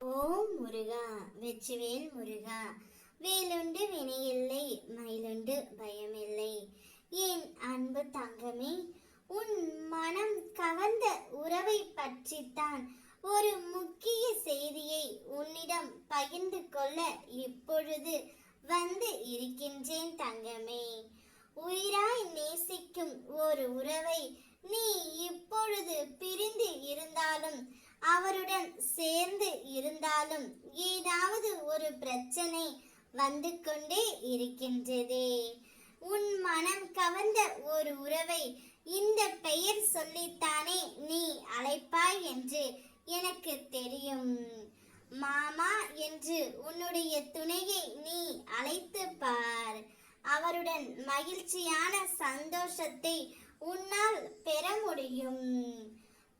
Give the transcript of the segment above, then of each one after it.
ஓம் முருகா வெச்சுவேல் முருகா வேலுண்டு வினையில்லை மயிலுண்டு பயமில்லை. என் அன்பு தங்கமே உன் மனம் கவர்ந்த உறவை பற்றித்தான் ஒரு முக்கிய செய்தியை உன்னிடம் பகிர்ந்து கொள்ள இப்பொழுது வந்து இருக்கின்றேன் தங்கமே. உயிராய் நேசிக்கும் ஒரு உறவை நீ இப்பொழுது பிரிந்து இருந்தாலும் அவருடன் சேர்ந்து இருந்தாலும் ஏதாவது ஒரு பிரச்சனை வந்து கொண்டே இருக்கின்றதே. உன் மனம் கவர்ந்த ஒரு உறவை இந்த பெயர் சொல்லித்தானே நீ அழைப்பாய் என்று எனக்கு தெரியும். மாமா என்று உன்னுடைய துணையை நீ அழைத்து பார். அவருடன் மகிழ்ச்சியான சந்தோஷத்தை உன்னால் பெற முடியும்.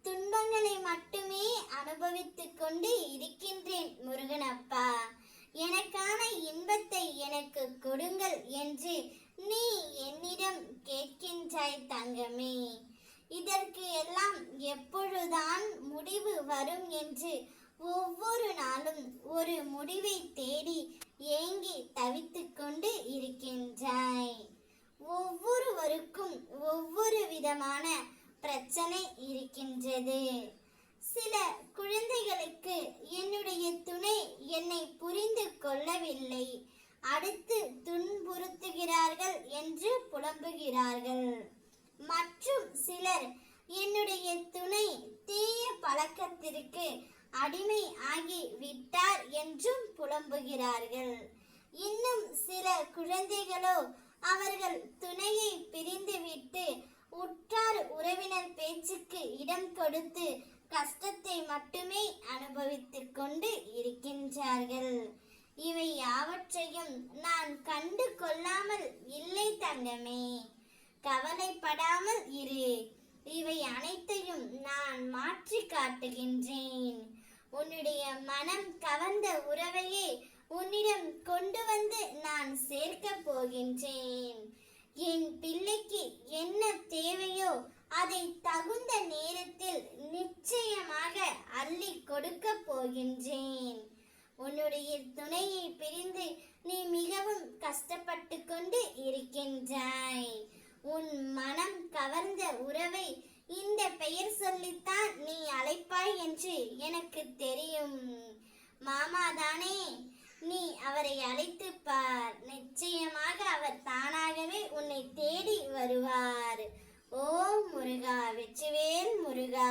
துன்பங்களை மட்டுமே அனுபவித்துக் கொண்டு இருக்கின்றேன் முருகனப்பா. எனக்கான இன்பத்தை எனக்கு கொடுங்கள் என்று நீ என்னிடம் கேட்கின்றாய் தங்கமே. இதற்கு எல்லாம் எப்பொழுதுதான் முடிவு வரும் என்று ஒவ்வொரு நாளும் ஒரு முடிவை தேடி ஏங்கி தவித்து கொண்டு இருக்கின்றாய். ஒவ்வொருவருக்கும் ஒவ்வொரு விதமான பிரச்சனை இருக்கின்றது. சில குழந்தைகளுக்கு என்னுடைய துணை என்னை புரிந்து கொள்ளவில்லை. அடுத்து துன்புறுத்துகிறார்கள் என்று புலம்புகிறார்கள். மற்றும் சிலர் என்னுடைய துணை தீய பழக்கத்திற்கு அடிமை ஆகி விட்டார் என்றும் புலம்புகிறார்கள். இன்னும் சில குழந்தைகளோ அவர்கள் துணையை பிரிந்துவிட்டு உற்றார் உறவினர் பேச்சுக்கு இடம் கொடுத்து கஷ்டத்தை மட்டுமே அனுபவித்துக் கொண்டு இருக்கின்றார்கள். இவை யாவற்றையும் நான் கண்டு கொள்ளாமல் இல்லை தங்கமே. கவலைப்படாமல் இரு. இவை அனைத்தையும் நான் மாற்றி காட்டுகின்றேன். உன்னுடைய மனம் கவர்ந்த உறவையே உன்னிடம் கொண்டு வந்து நான் சேர்க்க போகின்றேன். என் பிள்ளைக்கு என்ன தேவையோ அதை தகுந்த நேரத்தில் நிச்சயமாக அள்ளி கொடுக்க போகின்றேன். உன்னுடைய துணையை பிரிந்து நீ மிகவும் கஷ்டப்பட்டு கொண்டு இருக்கின்றாய். உன் மனம் கவர்ந்த உறவை இந்த பெயர் சொல்லித்தான் நீ அழைப்பாய் என்று எனக்கு தெரியும். மாமாதானே நீ அவரை அழைத்து பார் நிச்சயமாக அவர் தானாகவே உன்னை தேடி வருவார். ஓம் முருகா வெற்றிவேல் முருகா.